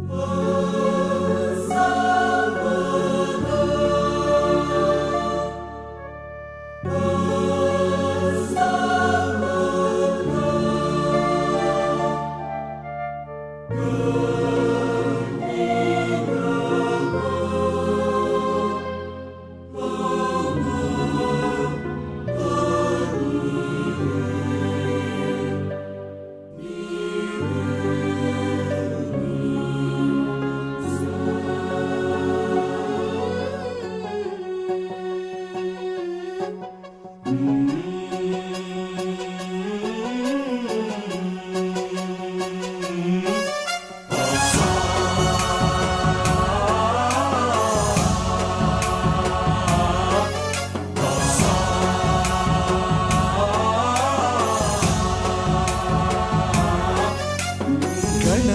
Oh.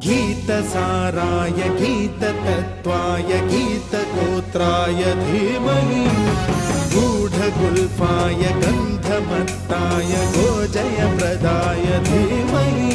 गीतसाराय गीततत्त्वाय गीतगोत्राय धीमहि गूढगुल्फाय गन्धमत्ताय गोजयप्रदाय धीमहि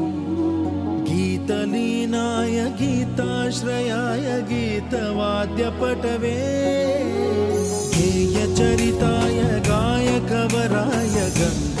गीताश्रयाय गीतवाद्यपटवे। गेयचरिताय गायकवराय गन्धर्वप्रियकृते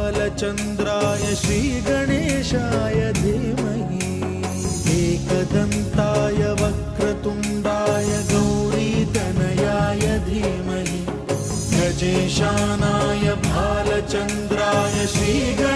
भालचन्द्राय श्रीगणेशाय धीमहि। एकदन्ताय वक्रतुण्डाय गौरीतनयाय धीमहि। गजेशानाय श्रीगणेशाय धीमहि